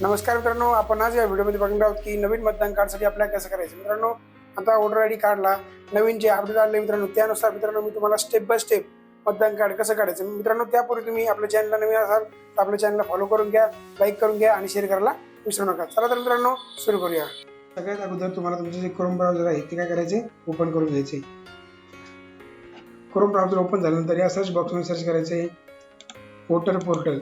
नमस्कार मित्रांनो आपण आज या व्हिडिओमध्ये बघणार आहोत की नवीन मतदान कार्डसाठी अप्लाय कसं करायचं? मित्रांनो आता वोटर आय डी कार्डला नवीन जे अपडेट आले मित्रांनो त्यानुसार मित्रांनो मी तुम्हाला स्टेप बाय स्टेप मतदान कार्ड कसं काढायचं? मित्रांनो त्यापूर्वी तुम्ही आपल्या चॅनलला नवीन असाल तर आपल्या चॅनलला फॉलो करून घ्या लाईक करून घ्या आणि शेअर करायला विसरू नका. चला तर मित्रांनो सुरू करूया. सगळ्यात अगोदर तुम्हाला तुमचं जे क्रोम ब्राउझर आहे ते काय करायचे? ओपन करून घ्यायचे. क्रोम ब्राउझर ओपन झाल्यानंतर या सर्च बॉक्समध्ये सर्च करायचे. वोटर पोर्टल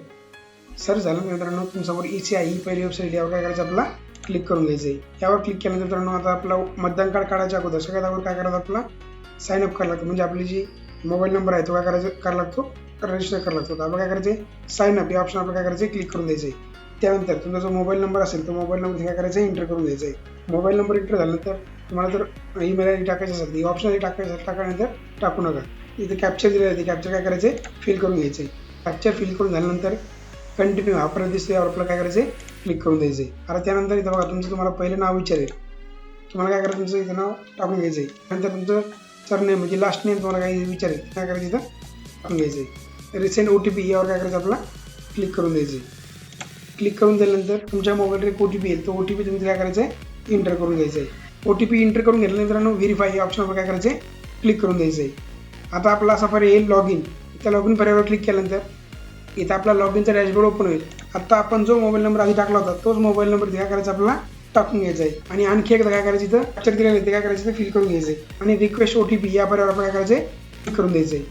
सर्च झालं मित्रांनो तुमच्यावर ई सी आय ही पहिली वेबसाईट यावर काय करायचं आपला क्लिक करून घ्यायचं आहे यावर क्लिक केल्यानंतर मित्रांनो आता आपला मतदान कार्ड काढायच्या अगोदर सगळ्यात अगोदर काय करायचं आपला? साईन अप करायला लागतो. म्हणजे आपली जी मोबाईल नंबर आहे तो काय करायचं? करायला लागतो. रजिस्टर करायला लागतो. तर आपण काय करायचं साईन अप या ऑप्शन आपलं काय करायचं क्लिक करून द्यायचं आहे त्यानंतर तुमचा जो मोबाईल नंबर असेल तो मोबाईल नंबर काय करायचं एंटर करून द्यायचा आहे मोबाईल नंबर एंटर झाल्यानंतर तुम्हाला जर ईमेल आय डी टाकायचं असेल तर ऑप्शन आय टाकायचं असेल टाकल्यानंतर टाकू नका. इथे कॅप्चर दिले जाते कॅप्चर काय करायचं फिल करून घ्यायचं आहे कॅप्चर फिल करून झाल्यानंतर कंटिन्यू हा परत दिसतो यावर आपलं काय करायचं क्लिक करून द्यायचं आहे आता त्यानंतर इथं बघा तुमचं तुम्हाला पहिलं नाव विचारेल. तुम्हाला काय करायचं तुमचं? इथं नाव टाकून घ्यायचं आहे नंतर तुमचं सरनेम म्हणजे लास्ट नेम तुम्हाला काही विचारेल? काय करायचं इथं? टाकून घ्यायचं आहे रिसेंट ओ टी पी यावर काय करायचं आपला क्लिक करून द्यायचं आहे क्लिक करून दिल्यानंतर तुमच्या मोबाईलवर एक ओ टी पी येईल. तो ओ टी पी तुम्ही काय करायचं आहे इंटर करून घ्यायचं आहे ओ टी पी इंटर करून घेतल्यानंतर व्हेरीफाय या ऑप्शनवर काय करायचं आहे क्लिक करून द्यायचं आहे आता आपला असा पर्याय येईल लॉग इन त्या लॉग इन पर्यायावर क्लिक केल्यानंतर इथं आपला लॉग इनचा डॅशबोर्ड ओपन होईल. आत्ता आपण जो मोबाईल नंबर आधी टाकला होता तोच मोबाईल नंबर काय करायचा आपल्याला टाकून घ्यायचा आहे. आणि आणखी एकदा काय करायचं इथं कॅप्चर दिलेलं ते काय करायचं फिल करून घ्यायचं आहे. आणि रिक्वेस्ट ओ टी पी या पर्यावर आपण काय करायचं आहे क्लिक करून द्यायचं आहे.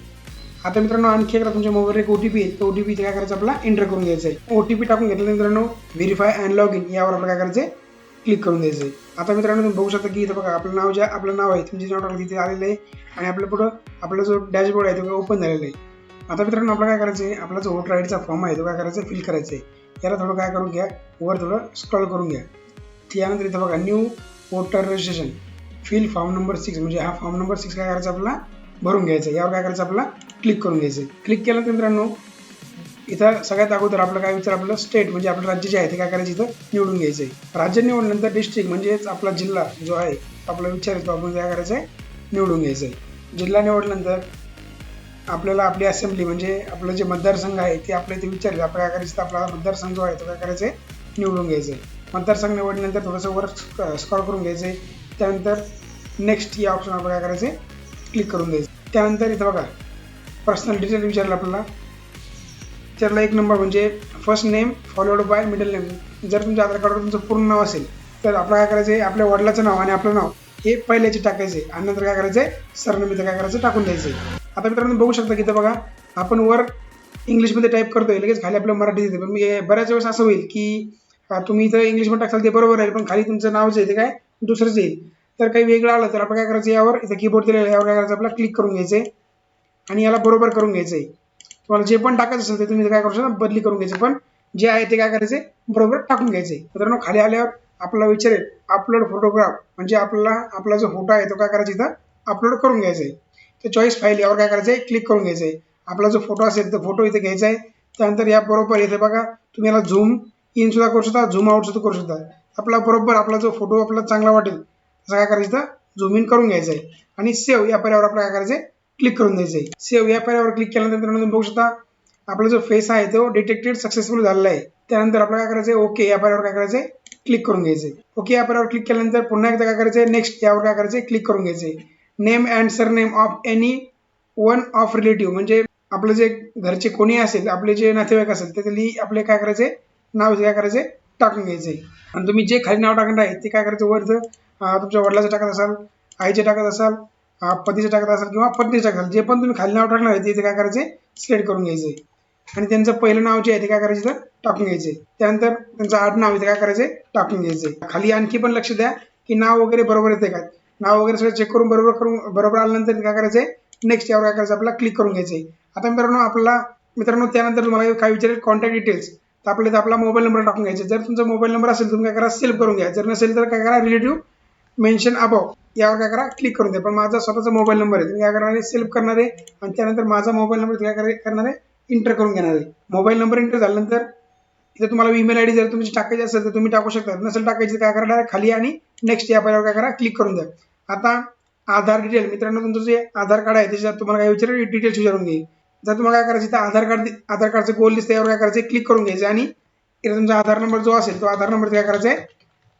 आता मित्रांनो आणखी एकदा तुमच्या मोबाईलवर एक ओ टी पी आहे तो ओ टी पी काय करायचं आपला एंटर करून घ्यायचं आहे. ओ टी पी टाकून घेतलं मित्रांनो व्हेरीफाय अँड लॉग इन यावर आपल्याला काय करायचं आहे क्लिक करून द्यायचं आहे. आता मित्रांनो तुम्ही बघू शकता की इथं बघा आपलं नाव जे आपलं नाव आहे तुमचे नाव टाकलं तिथे आलेलं आहे. आणि आपलं पुढं आपला जो डॅशबोर्ड आहे तो ओपन झालेला आहे. आता मित्रांनो आपलं काय करायचं आहे आपला जो वोटर आयडीचा फॉर्म आहे तो काय करायचा फिल करायचा आहे याला थोडं काय करून घ्या? वर थोडं स्क्रॉल करून घ्या. त्यानंतर इथं बघा new voter registration fill form number six म्हणजे हा फॉर्म नंबर सिक्स काय करायचा आपला भरून घ्यायचा. यावर काय करायचं आपला क्लिक करून घ्यायचं. क्लिक केल्यानंतर मित्रांनो इथं सगळ्यात अगोदर आपलं काय विचार आपलं? स्टेट म्हणजे आपलं राज्य जे आहे ते काय करायचं इथं? निवडून घ्यायचं आहे राज्य निवडल्यानंतर डिस्ट्रिक्ट म्हणजेच आपला जिल्हा जो आहे आपला विचार येतो आपण काय करायचं आहे निवडून घ्यायचं आहे जिल्हा निवडल्यानंतर आपल्याला आपली असेंब्ली म्हणजे आपलं जे मतदारसंघ आहे ते आपल्या इथे विचारले आपल्या काय करायचं? आपला मतदारसंघ जो आहे तो काय करायचं आहे निवडून घ्यायचं आहे मतदारसंघ निवडल्यानंतर थोडंसं वर स्क्रॉल करून घ्यायचं आहे त्यानंतर नेक्स्ट या ऑप्शन आपण काय करायचं आहे क्लिक करून द्यायचं त्यानंतर इथं बघा पर्सनल डिटेल विचारलं आपल्याला. त्याला एक नंबर म्हणजे first name followed by middle name जर तुमच्या आधार कार्डवर तुमचं पूर्ण नाव असेल तर आपलं काय करायचं आहे आपल्या वडिलाचं नाव आणि आपलं नाव हे पहिल्याचे टाकायचे आणि नंतर काय करायचं आहे सरनेम इथं काय करायचं? टाकून द्यायचं आहे आता मित्रांनो बघू शकता की इथं बघा आपण वर इंग्लिशमध्ये टाईप करतोय लगेच खाली आपलं मराठी येते. पण मी बऱ्याच वेळेस असं होईल की तुम्ही इथं इंग्लिशमध्ये टाकाल ते बरोबर आहे पण खाली तुमचं नाव जे आहे ते काय दुसरंच येईल. तर काही वेगळं आलं तर आपण काय करायचं यावर इथं कीबोर्ड दिलेलं यावर काय करायचं आपला क्लिक करून घ्यायचं आहे आणि याला बरोबर करून घ्यायचं आहे तुम्हाला जे पण टाकायचं असेल ते तुम्ही काय करू शकता बदली करून घ्यायचं. पण जे आहे ते काय करायचे बरोबर टाकून घ्यायचे मित्रांनो खाली आल्यावर आपला विचारेल अपलोड फोटोग्राफ म्हणजे आपला आपला जो फोटो आहे तो काय करायचा इथं अपलोड करून घ्यायचा आहे तर चॉईस फाईल यावर काय करायचं आहे क्लिक करून घ्यायचं आहे आपला जो फोटो असेल तर फोटो इथे घ्यायचा आहे. त्यानंतर या बरोबर इथे बघा तुम्ही याला झूम इन सुद्धा करू शकता झूम आउट सुद्धा करू शकता. आपला बरोबर आपला जो फोटो आपला चांगला वाटेल तसं काय करायचं? झूम इन करून घ्यायचं आहे. आणि सेव्ह या पर्यावर आपल्याला काय करायचं आहे क्लिक करून द्यायचं आहे सेव्ह या पर्यावर क्लिक केल्यानंतर तुम्ही बघू शकता आपला जो फेस आहे तो डिटेक्टेड सक्सेसफुल झालेला आहे. त्यानंतर आपल्याला काय करायचं आहे ओके या पर्यावर काय करायचं आहे क्लिक करून घ्यायचं आहे ओके या पर्यावर क्लिक केल्यानंतर पुन्हा एकदा काय करायचं आहे नेक्स्ट यावर काय करायचं आहे क्लिक करून घ्यायचं आहे name and surname of any one of relative. म्हणजे आपलं जे घरचे कोणी असेल आपले जे नातेवाईक असेल त्यातली आपले काय करायचे? नाव इथे काय करायचे? टाकून घ्यायचे. आणि तुम्ही जे खाली नाव टाकणार आहे ते काय करायचं? वर तुमच्या वडिलाचं टाकत असाल आईचे टाकत असाल पतीचे टाकत असाल किंवा पत्नीचे टाकत असाल जे पण तुम्ही खाली नाव टाकणार आहे ते काय करायचे? सिलेक्ट करून घ्यायचे. आणि त्यांचं पहिलं नाव जे आहे ते काय करायचं तर टाकून घ्यायचे. त्यानंतर त्यांचं आडनाव इथे काय करायचे? टाकून घ्यायचे. खाली आणखी पण लक्ष द्या की नाव वगैरे बरोबर येते का? नाव वगैरे सगळं चेक करून बरोबर करून बरोबर आल्यानंतर काय करायचंय? नेक्स्ट यावर काय करायचं? आपल्याला क्लिक करून घ्यायचंय. आता मित्रांनो आपला मित्रांनो त्यानंतर तुम्हाला काय विचारेल? कॉन्टॅक्ट डिटेल्स तर आपल्या इथं आपला मोबाईल नंबर टाकून घ्यायचा. जर तुमचा मोबाईल नंबर असेल तुम्ही काय करा? सेव्ह करून घ्या. जर नसेल तर काय करा? रिलेटिव्ह मेन्शन अबाव यावर काय करा? क्लिक करून द्या. पण माझा स्वतःचा मोबाईल नंबर आहे. तुम्ही काय करणार आहे? सेल्फ करणार आहे. आणि त्यानंतर माझा मोबाईल नंबर काय करा- करणार आहे? इंटर करून घेणार आहे. मोबाईल नंबर इंटर झाल्यानंतर इथे तुम्हाला ईमेल आय डी जर तुमची टाकायची असेल तर तुम्ही टाकू शकता. नसेल टाकायची काय करा? Direct खाली आणि नेक्स्ट या पर्यावर काय करा? क्लिक करून द्या. आता आधार डिटेल मित्रांनो तुमचं जे आधार कार्ड आहे त्याच्यात तुम्हाला काय विचारेल? डिटेल्स विचारून घेईल जर तुम्हाला काय करायचं तर आधार कार्ड आधार कार्डचं गोल दिसतं यावर काय करायचं क्लिक करून घ्यायचं आणि इथे तुमचा आधार नंबर जो असेल तो आधार नंबर काय करायचा आहे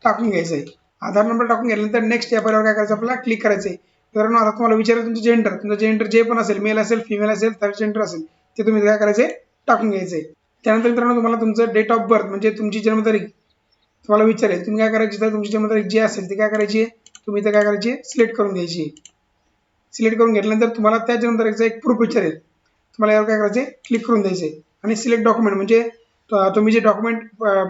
टाकून घ्यायचा आहे आधार नंबर टाकून घेतल्यानंतर नेक्स्ट या पर्यावर काय करायचं? आपल्याला क्लिक करायचं आहे मित्रांनो आता तुम्हाला विचारलं तुमचं जेंडर तुमचं जेंडर जे पण असेल मेल असेल फिमेल असेल थर्ड जेंडर असेल ते तुम्ही काय करायचं टाकून घ्यायचं आहे त्यानंतर मित्रांनो तुम्हाला तुमचं डेट ऑफ बर्थ म्हणजे तुमची जन्मतारीख तुम्हाला विचारेल तुम्ही काय करायची तर तुमची जन्मतारीख जी असेल ती काय करायची? आहे तुम्ही ते काय करायची? सिलेक्ट करून घ्यायची. सिलेक्ट करून घेतल्यानंतर तुम्हाला त्याच्यानंतर एक प्रूफ विचारेल. तुम्हाला यावर काय करायचे क्लिक करून द्यायचे आणि सिलेक्ट डॉक्युमेंट म्हणजे तुम्ही जे डॉक्युमेंट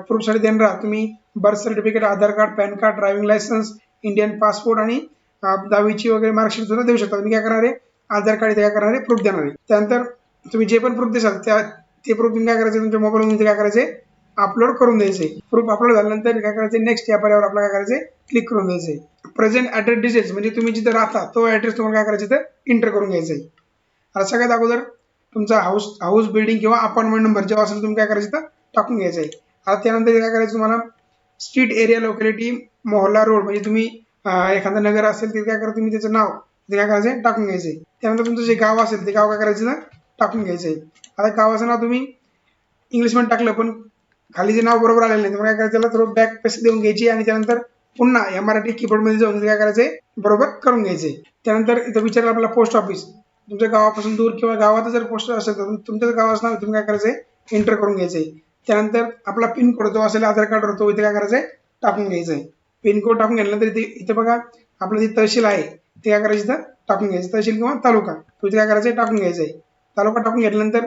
प्रूफसाठी देणार आहात तुम्ही birth certificate Aadhaar card pan card driving licence Indian passport आणि दहावीची वगैरे मार्कशीट सुद्धा देऊ शकता. तुम्ही काय करणार आहे? आधार कार्ड इथे काय करणार आहे? प्रूफ देणार आहे. त्यानंतर तुम्ही जे पण प्रूफ देसाल त्या ते प्रूफ तुम्ही काय करायचे तुमच्या मोबाईलमध्ये काय करायचे अपलोड करून द्यायचे. प्रूफ अपलोड झाल्यानंतर काय करायचं? नेक्स्ट या पर्यावर आपल्याला काय करायचे? क्लिक करून द्यायचे. प्रेझेंट ॲड्रेस डिटेल्स म्हणजे तुम्ही जिथे राहता तो ॲड्रेस तुम्हाला काय करायचे? तर इंटर करून घ्यायचा. आहे आता सगळ्यात अगोदर तुमचा हाऊस हाऊस बिल्डिंग किंवा अपार्टमेंट नंबर जेव्हा असेल तुम्ही काय करायचं? तर टाकून घ्यायचं. आहे आता त्यानंतर काय करायचं तुम्हाला? स्ट्रीट एरिया लोकॅलिटी मोहल्ला रोड म्हणजे तुम्ही एखादं नगर असेल तिथे काय करा तुम्ही त्याचं नाव ते काय करायचं? टाकून घ्यायचं. आहे त्यानंतर तुमचं जे गाव असेल ते गाव काय करायचं? ना टाकून घ्यायचं. आहे आता गावाचं नाव तुम्ही इंग्लिशमध्ये टाकलं पण खाली जे नाव बरोबर आलेलं नाही तर मग काय करायचं त्याला थोडं बॅक पैसे देऊन घ्यायची आणि त्यानंतर पुन्हा या मराठी कीबोर्डमध्ये जाऊन ते काय करायचंय बरोबर करून घ्यायचंय. त्यानंतर इथं विचारलं आपला पोस्ट ऑफिस तुमच्या गावापासून दूर किंवा गावात जर पोस्ट असेल तर तुमच्याच गाव असणार तुम्ही काय करायचंय एंटर करून घ्यायचंय. त्यानंतर आपला पिन कोड जो असेल आधार कार्डवर तो इथे काय करायचंय टाकून घ्यायचंय. पिन कोड टाकून घेतल्यानंतर इथे इथे बघा आपलं जे तहसील आहे ते काय करायचं इथं टाकून घ्यायचं. तहसील किंवा तालुका तो इथे काय करायचंय टाकून घ्यायचंय. तालुका टाकून घेतल्यानंतर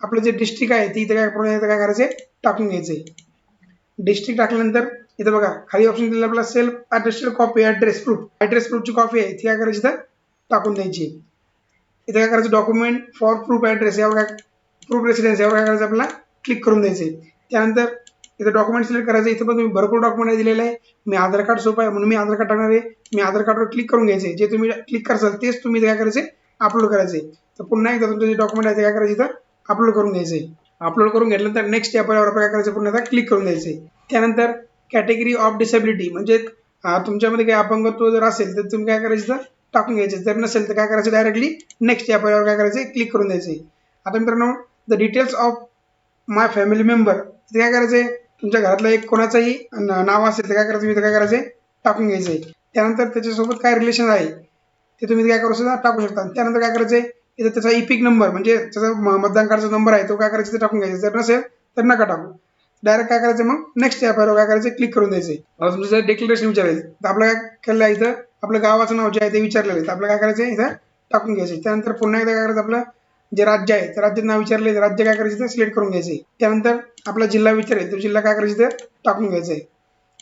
आपलं जे डिस्ट्रिक्ट आहे ते इथे काय करून काय करायचंय टाकून घ्यायचंय डिस्ट्रिक्ट टाकल्यानंतर इथं बघा खाली ऑप्शन दिलं आपला self attested copy address proof address प्रूफची copy आहे. ती काय करायची इथं? टाकून द्यायची. इथे काय करायचं? डॉक्युमेंट फॉर प्रूफ ॲड्रेस यावर काय प्रूफ रेसिडेन्स यावर काय करायचं? आपल्याला क्लिक करून द्यायचे. त्यानंतर इथं डॉक्युमेंट सिलेक्ट करायचं. इथं पण तुम्ही भरपूर डॉक्युमेंट दिलेलं आहे. मी आधार कार्ड सोपं आहे म्हणून मी आधार कार्ड टाकणार आहे. मी आधार कार्डवर क्लिक करून घ्यायचे. जे तुम्ही क्लिक करसाल तेच तुम्ही काय करायचे? अपलोड करायचे. तर पुन्हा एकदा तुमचं जे डॉक्युमेंट आहे ते काय करायचं इथं? अपलोड करून घ्यायचे. अपलोड करून घेतल्यानंतर नेक्स्ट ॲपवर काय करायचं पूर्ण आता क्लिक करून द्यायचे त्यानंतर कॅटेगरी ऑफ डिसेबिलिटी म्हणजे तुमच्यामध्ये काही अपंगत्व जर असेल तर तुम्ही काय करायचं तर टाकून घ्यायचे. जर नसेल तर काय करायचं डायरेक्टली नेक्स्ट ॲपवर काय करायचं क्लिक करून द्यायचे आता मित्रांनो the details of my family member ते काय करायचंय तुमच्या घरातलं एक कोणाचंही नाव असेल तर काय करायचं? इथं काय करायचंय टाकून घ्यायचंय त्यानंतर त्याच्यासोबत काय रिलेशन आहे? ते तुम्ही काय करू शकता? टाकू शकता. त्यानंतर काय करायचंय इथं त्याचा इपिक नंबर म्हणजे त्याचा म- मतदान कार्डचा नंबर आहे तो काय करायचा ते टाकून घ्यायचा. जर नसेल तर नका टाकू. डायरेक्ट काय करायचं मग? नेक्स्ट ॲपवर काय करायचं? क्लिक करून द्यायचं. तुमचं जर डिक्लेरेशन विचारायचं तर आपलं काय केलं आहे इथं? आपलं गावाचं नाव जे आहे ते विचारलेलं आहे. तर आपलं काय करायचं आहे इथं? टाकून घ्यायचं. त्यानंतर पुन्हा एकदा काय करायचं? आपलं जे राज्य आहे त्या राज्यात नाव विचारले राज्य काय करायचं सिलेक्ट करून घ्यायचे. त्यानंतर आपला जिल्हा विचारेल तो जिल्हा काय करायचं ते टाकून घ्यायचा आहे.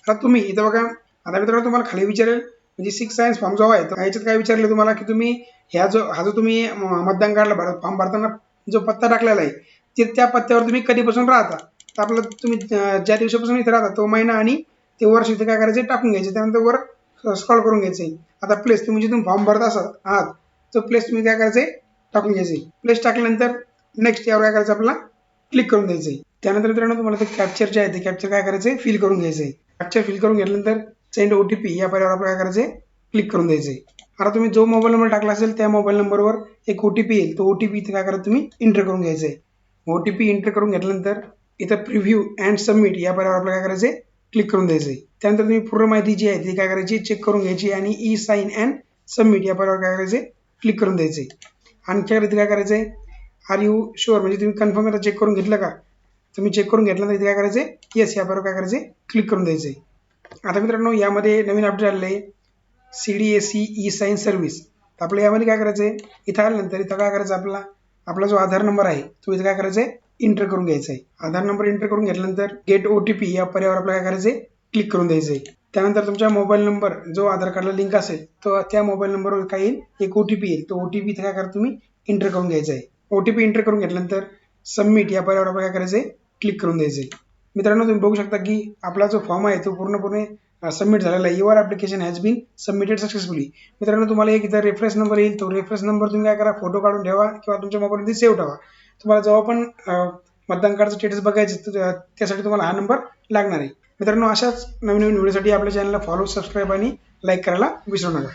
आता तुम्ही इथं बघा आता मित्रांनो तुम्हाला खाली विचारेल. म्हणजे सिक्स सायन्स फॉर्म जो आहे तर ह्याच्यात काय विचारलं तुम्हाला की तुम्ही ह्या जो हा जो तुम्ही मतदान कार्डला भर फॉर्म भरताना जो पत्ता टाकलेला आहे ते त्या पत्त्यावर तुम्ही कधीपासून राहता? तर आपलं तुम्ही ज्या दिवसापासून इथे राहता तो महिना आणि ते वर्ष इथे काय करायचे टाकून घ्यायचे. त्यानंतर वर स्कॉल करून घ्यायचे. आता प्लेस तुम्ही जिथून फॉर्म भरत असाल आहात तो प्लेस तुम्ही काय करायचे टाकून घ्यायचे. प्लेस टाकल्यानंतर नेक्स्ट यावर काय करायचं आपल्याला क्लिक करून द्यायचं. त्यानंतर मित्रांनो तुम्हाला ते कॅप्चर जे आहे ते कॅप्चर काय करायचं फिल करून घ्यायचं. आहे कॅप्चर फिल करून घेतल्यानंतर सेंड ओ टी पी या पर्यावर आपल्याला काय करायचे क्लिक करून द्यायचे आता तुम्ही जो मोबाईल नंबर टाकला असेल त्या मोबाईल नंबरवर एक ओ टी पी येईल. तो ओ टी पी इथे काय करायचं तुम्ही एंटर करून घ्यायचं आहे ओ टी पी एंटर करून घेतल्यानंतर इथं प्रिव्ह्यू अँड सबमिट या पर्यावर आपल्याला काय करायचं क्लिक करून द्यायचे त्यानंतर तुम्ही पूर्ण माहिती जी आहे ती काय करायची? चेक करून घ्यायची आणि ई साईन अँड सबमिट या पर्यावर काय करायचे क्लिक करून द्यायचे आणखी इथे काय करायचं आहे आर यू शुअर म्हणजे तुम्ही कन्फर्म आता चेक करून घेतलं का? तुम्ही चेक करून घेतल्यानंतर इथे काय करायचे येस या पर्यावर काय करायचे क्लिक करून द्यायचे आता मित्रांनो यामध्ये नवीन अपडेट आलेलं आहे. C D S C E sign service तर आपल्या यामध्ये काय करायचं आहे इथं आल्यानंतर इथं काय करायचं आपला आपला जो आधार नंबर आहे तो इथं काय करायचं आहे इंटर करून घ्यायचा आहे आधार नंबर इंटर करून घेतल्यानंतर गेट ओ टी पी या पर्यावर आपल्याला काय करायचं आहे क्लिक करून द्यायचं आहे त्यानंतर तुमच्या मोबाईल नंबर जो आधार कार्डला लिंक असेल तो त्या मोबाईल नंबरवर काय येईल एक ओ टी पी येईल तो ओ टी पी इथं काय करा तुम्ही? इंटर करून घ्यायचा आहे ओ टी पी इंटर करून घेतल्यानंतर सबमिट या पर्यावर आपल्याला काय करायचं आहे क्लिक करून द्यायचं आहे मित्रांनो तुम्ही बघू शकता की आपला जो फॉर्म आहे तो पूर्णपणे सबमिट झालेला आहे. Your application has been submitted successfully मित्रांनो तुम्हाला एक इथं रेफरन्स नंबर येईल. तो रेफरन्स नंबर तुम्ही काय करा फोटो काढून ठेवा किंवा तुमच्या मोबाईलमध्ये सेव्ह ठेवा. तुम्हाला जेव्हा पण मतदान कार्डचं स्टेटस बघायचं त्यासाठी तुम्हाला हा नंबर लागणार आहे. मित्रांनो अशाच नवीन नवीन व्हिडिओसाठी आपल्या चॅनलला फॉलो सबस्क्राईब आणि लाईक करायला विसरू नका.